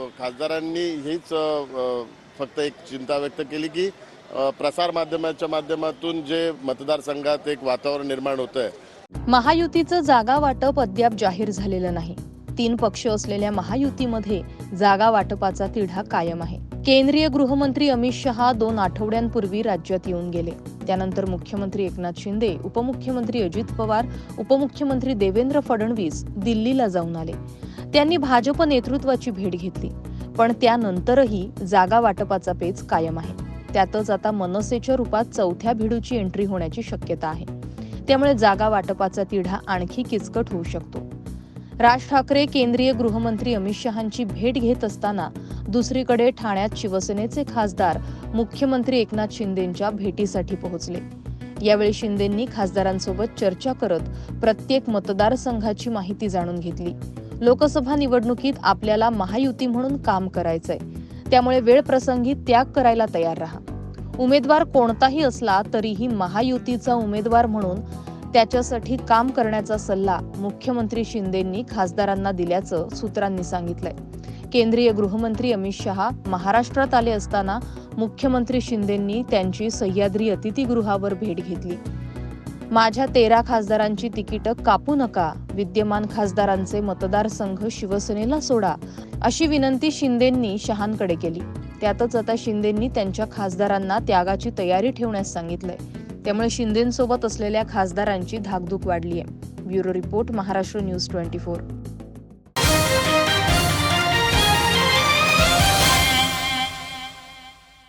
खासदारांनी हीच फक्त एक चिंता व्यक्त केली की अ, प्रसार माध्यमाच्या माध्यमातून जे मतदारसंघात एक वातावरण निर्माण होत आहे महायुतीचं जागा वाटप अद्याप जाहीर झालेलं नाही. तीन पक्ष असलेल्या महायुतीमध्ये जागा वाटपाचा तिढा कायम आहे. केंद्रीय गृहमंत्री अमित शहा दोन आठवड्यांपूर्वी राज्यात येऊन गेले. त्यानंतर मुख्यमंत्री एकनाथ शिंदे उपमुख्यमंत्री अजित पवार उपमुख्यमंत्री देवेंद्र फडणवीस दिल्लीला जाऊन आले. त्यांनी भाजप नेतृत्वाची भेट घेतली. पण त्यानंतरही जागा वाटपाचा पेच कायम आहे. त्यातच आता मनसेच्या रूपात चौथ्या भिडूची एंट्री होण्याची शक्यता आहे. त्यामुळे जागा वाटपाचा तिढा आणखी किचकट होऊ शकतो. राज ठाकरे केंद्रीय गृहमंत्री अमित शहांची भेट घेत असताना दुसरीकडे ठाण्यात शिवसेनेचे खासदार मुख्यमंत्री एकनाथ शिंदेंच्या भेटीसाठी पोहोचले. यावेळी शिंदेंनी खासदारांसोबत चर्चा करत प्रत्येक मतदारसंघाची माहिती जाणून घेतली. लोकसभा निवडणुकीत आपल्याला महायुती म्हणून काम करायचंय. त्यामुळे वेळ प्रसंगी त्याग करायला तयार राहा. उमेदवार कोणताही असला तरीही महायुतीचा उमेदवार म्हणून त्याच्यासाठी काम करण्याचा सल्ला मुख्यमंत्री शिंदेंनी खासदारांना दिल्याचं सूत्रांनी सांगितलंय. केंद्रीय गृहमंत्री अमित शहा महाराष्ट्रात आले असताना मुख्यमंत्री शिंदेंनी त्यांची सह्याद्री अतिथीगृहावर भेट घेतली. माझ्या तेरा खासदारांची तिकीटं कापू नका. विद्यमान खासदारांचे मतदारसंघ शिवसेनेला सोडा अशी विनंती शिंदेंनी शहांकडे केली. त्यातच आता शिंदेंनी त्यांच्या खासदारांना त्यागाची तयारी ठेवण्यास सांगितलंय. त्यामुळे शिंदेंसोबत असलेल्या खासदारांची धाकधूक वाढली आहे bureau report Maharashtra news twenty four.